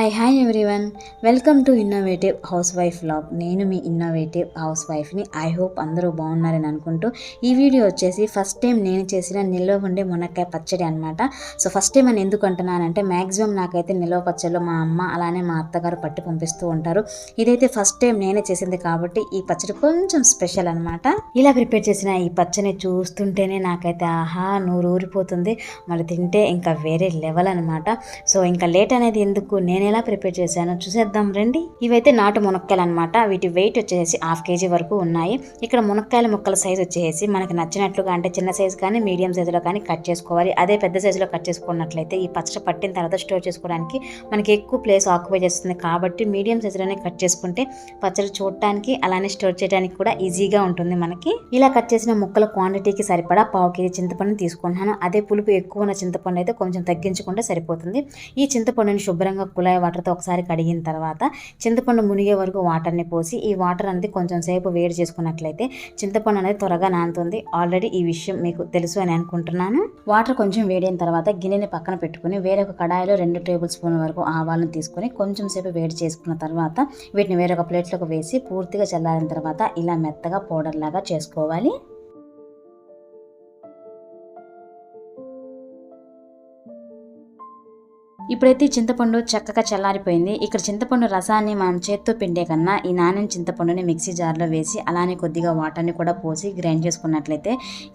Hi hi everyone welcome to innovative housewife vlog నేను మీ innovative house వైఫ్ని I hope అందరూ బాగున్నారని అనుకుంటూ ఈ వీడియో వచ్చేసి ఫస్ట్ టైం నేను చేసిన నిల్వ ఉండే మునక్కాయ పచ్చడి అనమాట సో ఫస్ట్ టైం అని ఎందుకు అంటున్నానంటే మ్యాక్సిమం నాకైతే నిల్వ పచ్చళ్ళు మా అమ్మ అలానే మా అత్తగారు పట్టి పంపిస్తూ ఉంటారు. ఇదైతే ఫస్ట్ టైం నేనే చేసింది కాబట్టి ఈ పచ్చడి కొంచెం స్పెషల్ అనమాట ఇలా ప్రిపేర్ చేసిన ఈ పచ్చడిని చూస్తుంటేనే నాకైతే ఆహా నూరు ఊరిపోతుంది మళ్ళీ తింటే ఇంకా వేరే లెవెల్ అనమాట సో ఇంకా లేట్ అనేది ఎందుకు? నేనే ఎలా ప్రిపేర్ చేశానో చూసేద్దాం రండి. ఇవైతే నాటు మునక్కాయలు అనమాట వీటి వెయిట్ వచ్చేసి హాఫ్ కేజీ వరకు ఉన్నాయి. ఇక్కడ మునక్కాయల ముక్కల సైజ్ వచ్చేసి మనకి నచ్చినట్లుగా అంటే చిన్న సైజ్ కానీ మీడియం సైజులో కానీ కట్ చేసుకోవాలి. అదే పెద్ద సైజులో కట్ చేసుకున్నట్లయితే ఈ పచ్చడి పట్టిన తర్వాత స్టోర్ చేసుకోవడానికి మనకి ఎక్కువ ప్లేస్ ఆక్యుపై చేస్తుంది. కాబట్టి మీడియం సైజులోనే కట్ చేసుకుంటే పచ్చడి చూడటానికి అలానే స్టోర్ చేయడానికి కూడా ఈజీగా ఉంటుంది మనకి. ఇలా కట్ చేసిన ముక్కల క్వాంటిటీకి సరిపడా పావు కేజీ చింతపండు తీసుకుంటున్నాను. అదే పులుపు ఎక్కువ ఉన్న చింతపండు అయితే కొంచెం తగ్గించుకుంటే సరిపోతుంది. ఈ చింతపండుని శుభ్రంగా కుళాయి వాటర్తో ఒకసారి కడిగిన తర్వాత చింతపండు మునిగే వరకు వాటర్ని పోసి ఈ వాటర్ అనేది కొంచెం సేపు వేడి చేసుకున్నట్లయితే చింతపండు అనేది త్వరగా నానుతుంది. ఆల్రెడీ ఈ విషయం మీకు తెలుసు అని అనుకుంటున్నాను. వాటర్ కొంచెం వేడైన తర్వాత గిన్నెని పక్కన పెట్టుకుని వేరొక కడాయిలో రెండు టేబుల్ స్పూన్ వరకు ఆవాలను తీసుకొని కొంచెం సేపు వేడి చేసుకున్న తర్వాత వీటిని వేరొక ప్లేట్లోకి వేసి పూర్తిగా చల్లారిన తర్వాత ఇలా మెత్తగా పౌడర్ లాగా చేసుకోవాలి. ఇప్పుడైతే చింతపండు చక్కగా చల్లారిపోయింది. ఇక్కడ చింతపండు రసాన్ని మనం చేత్తో పిండే కన్నా ఈ నానిన చింతపండుని మిక్సీ జార్లో వేసి అలానే కొద్దిగా వాటర్ని కూడా పోసి గ్రైండ్ చేసుకున్నట్లయితే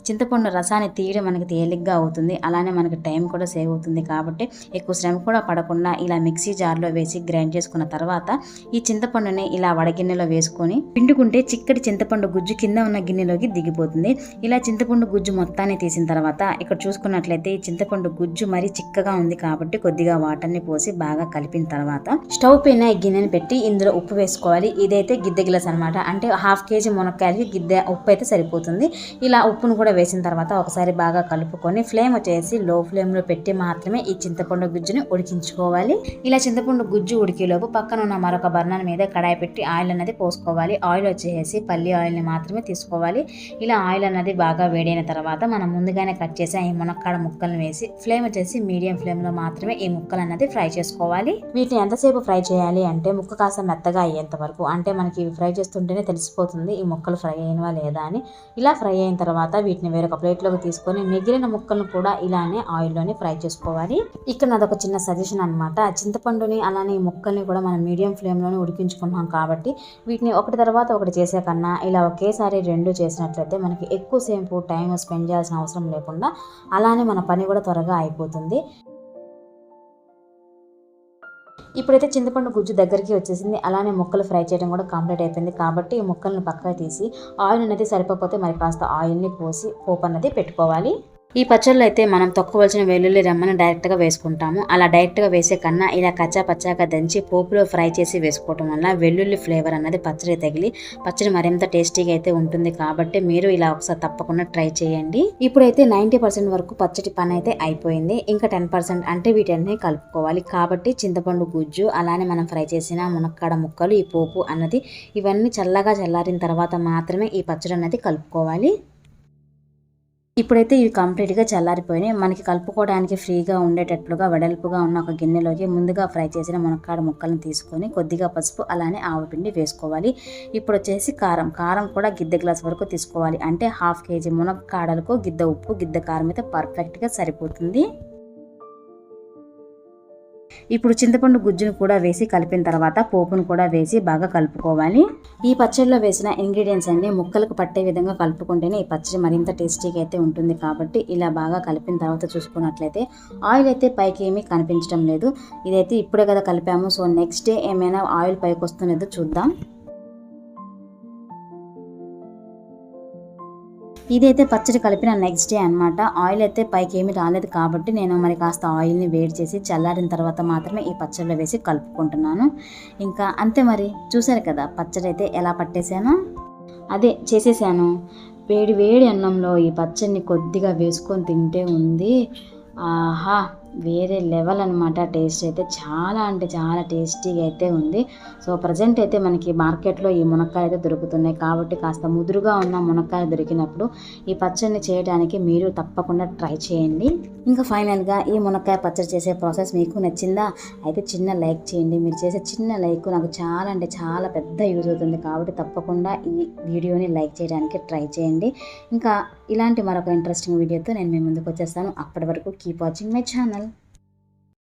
చింతపండు రసాన్ని తీయడం మనకి తేలిగ్గా అవుతుంది. అలానే మనకి టైం కూడా సేవ్ అవుతుంది కాబట్టి ఎక్కువ శ్రమ కూడా పడకుండా ఇలా మిక్సీ జార్లో వేసి గ్రైండ్ చేసుకున్న తర్వాత ఈ చింతపండుని ఇలా వడగిన్నెలో వేసుకొని పిండుకుంటే చిక్కటి చింతపండు గుజ్జు కింద ఉన్న గిన్నెలోకి దిగిపోతుంది. ఇలా చింతపండు గుజ్జు మొత్తాన్ని తీసిన తర్వాత ఇక్కడ చూసుకున్నట్లయితే ఈ చింతపండు గుజ్జు మరీ చిక్కగా ఉంది కాబట్టి కొద్దిగా వాటర్ని పోసి బాగా కలిపిన తర్వాత స్టవ్ పైన గిన్నెని పెట్టి ఇందులో ఉప్పు వేసుకోవాలి. ఇదైతే గిద్దె గిలాస్ అనమాట అంటే హాఫ్ కేజీ మునక్కాయలకి గిద్దె ఉప్పు అయితే సరిపోతుంది. ఇలా ఉప్పును కూడా వేసిన తర్వాత ఒకసారి బాగా కలుపుకొని ఫ్లేమ్ వచ్చేసి లో ఫ్లేమ్లో పెట్టి మాత్రమే ఈ చింతపండు గుజ్జుని ఉడికించుకోవాలి. ఇలా చింతపండు గుజ్జు ఉడికేలోపు పక్కన ఉన్న మరొక బర్నర్ మీద కడాయి పెట్టి ఆయిల్ అనేది పోసుకోవాలి. ఆయిల్ వచ్చేసి పల్లి ఆయిల్ని మాత్రమే తీసుకోవాలి. ఇలా ఆయిల్ అనేది బాగా వేడైన తర్వాత మనం ముందుగానే కట్ చేసి ఈ మునక్కాడ ముక్కలను వేసి ఫ్లేమ్ వచ్చేసి మీడియం ఫ్లేమ్లో మాత్రమే ఈ ముక్క ముక్కలు అనేది ఫ్రై చేసుకోవాలి. వీటిని ఎంతసేపు ఫ్రై చేయాలి అంటే ముక్క కాస్త మెత్తగా అయ్యేంత వరకు అంటే మనకి ఇవి ఫ్రై చేస్తుంటేనే తెలిసిపోతుంది ఈ ముక్కలు ఫ్రై అయినవా లేదా అని. ఇలా ఫ్రై అయిన తర్వాత వీటిని వేరొక ప్లేట్లోకి తీసుకొని మిగిలిన ముక్కలను కూడా ఇలానే ఆయిల్లోనే ఫ్రై చేసుకోవాలి. ఇక్కడ నాదొక చిన్న సజెషన్ అనమాట చింతపండుని అలానే ఈ ముక్కల్ని కూడా మనం మీడియం ఫ్లేమ్లోనే ఉడికించుకున్నాం కాబట్టి వీటిని ఒకటి తర్వాత ఒకటి చేసే కన్నా ఇలా ఒకేసారి రెండు చేసినట్లయితే మనకి ఎక్కువసేపు టైం స్పెండ్ చేయాల్సిన అవసరం లేకుండా అలానే మన పని కూడా త్వరగా అయిపోతుంది. ఇప్పుడైతే చింతపండు గుజ్జు దగ్గరికి వచ్చేసింది. అలానే ముక్కలు ఫ్రై చేయడం కూడా కంప్లీట్ అయిపోయింది. కాబట్టి ఈ ముక్కలను పక్కన తీసి ఆయిల్ అనేది సరిపోతే మరి కాస్త ఆయిల్ని పోసి పోపు అన్నది పెట్టుకోవాలి. ఈ పచ్చళ్ళు అయితే మనం తొక్కవలసిన వెల్లుల్లి రెమ్మని డైరెక్ట్గా వేసుకుంటాము. అలా డైరెక్ట్గా వేసే కన్నా ఇలా కచ్చా పచ్చాగా దంచి పోపులో ఫ్రై చేసి వేసుకోవటం వల్ల వెల్లుల్లి ఫ్లేవర్ అన్నది పచ్చడి తగిలి పచ్చడి మరింత టేస్టీగా అయితే ఉంటుంది కాబట్టి మీరు ఇలా ఒకసారి తప్పకుండా ట్రై చేయండి. ఇప్పుడైతే నైంటీ పర్సెంట్ వరకు పచ్చడి పని అయితే అయిపోయింది. ఇంకా టెన్ పర్సెంట్ అంటే వీటన్నీ కలుపుకోవాలి. కాబట్టి చింతపండు గుజ్జు అలానే మనం ఫ్రై చేసిన మునక్కాడ ముక్కలు ఈ పోపు అన్నది ఇవన్నీ చల్లగా చల్లారిన తర్వాత మాత్రమే ఈ పచ్చడి అన్నది కలుపుకోవాలి. ఇప్పుడైతే ఇవి కంప్లీట్గా చల్లారిపోయినాయి. మనకి కలుపుకోవడానికి ఫ్రీగా ఉండేటట్లుగా వెడల్పుగా ఉన్న ఒక గిన్నెలోకి ముందుగా ఫ్రై చేసిన మునక్కాడ ముక్కలను తీసుకొని కొద్దిగా పసుపు అలానే ఆవపిండి వేసుకోవాలి. ఇప్పుడు వచ్చేసి కారం. కారం కూడా గిద్దె గ్లాస్ వరకు తీసుకోవాలి. అంటే హాఫ్ కేజీ మునక్కాడలకు గిద్ద ఉప్పు గిద్ద కారం అయితే పర్ఫెక్ట్గా సరిపోతుంది. ఇప్పుడు చింతపండు గుజ్జును కూడా వేసి కలిపిన తర్వాత పోపును కూడా వేసి బాగా కలుపుకోవాలి. ఈ పచ్చడిలో వేసిన ఇంగ్రీడియంట్స్ అన్ని ముక్కలకు పట్టే విధంగా కలుపుకుంటేనే ఈ పచ్చడి మరింత టేస్టీగా అయితే ఉంటుంది. కాబట్టి ఇలా బాగా కలిపిన తర్వాత చూసుకున్నట్లయితే ఆయిల్ అయితే పైకి ఏమీ కనిపించడం లేదు. ఇదైతే ఇప్పుడే కదా కలిపాము. సో నెక్స్ట్ డే ఏమైనా ఆయిల్ పైకి వస్తుందో చూద్దాం. ఇదైతే పచ్చడి కలిపిన నెక్స్ట్ డే అనమాట ఆయిల్ అయితే పైకి ఏమి రాలేదు కాబట్టి నేను మరి కాస్త ఆయిల్ని వేడి చేసి చల్లారిన తర్వాత మాత్రమే ఈ పచ్చడిలో వేసి కలుపుకుంటున్నాను. ఇంకా అంతే మరి. చూసారు కదా పచ్చడి అయితే ఎలా పట్టేశాను అదే చేసేసాను. వేడి వేడి అన్నంలో ఈ పచ్చడిని కొద్దిగా వేసుకొని తింటే ఉంది. ఆహా! వేరే లెవెల్ అనమాట టేస్ట్ అయితే చాలా అంటే చాలా టేస్టీగా అయితే ఉంది. సో ప్రజెంట్ అయితే మనకి మార్కెట్లో ఈ మునక్కాయలు అయితే దొరుకుతున్నాయి. కాబట్టి కాస్త ముదురుగా ఉన్న మునక్కాయలు దొరికినప్పుడు ఈ పచ్చడిని చేయడానికి మీరు తప్పకుండా ట్రై చేయండి. ఇంకా ఫైనల్గా ఈ మునక్కాయ పచ్చడి చేసే ప్రాసెస్ మీకు నచ్చిందా? అయితే చిన్న లైక్ చేయండి. మీరు చేసే చిన్న లైక్ నాకు చాలా అంటే చాలా పెద్ద యూజ్ అవుతుంది. కాబట్టి తప్పకుండా ఈ వీడియోని లైక్ చేయడానికి ట్రై చేయండి. ఇంకా ఇలాంటి మరొక ఇంట్రెస్టింగ్ వీడియోతో నేను మీ ముందుకు వచ్చేస్తాను. అప్పటి వరకు కీప్ వాచింగ్ మై ఛానల్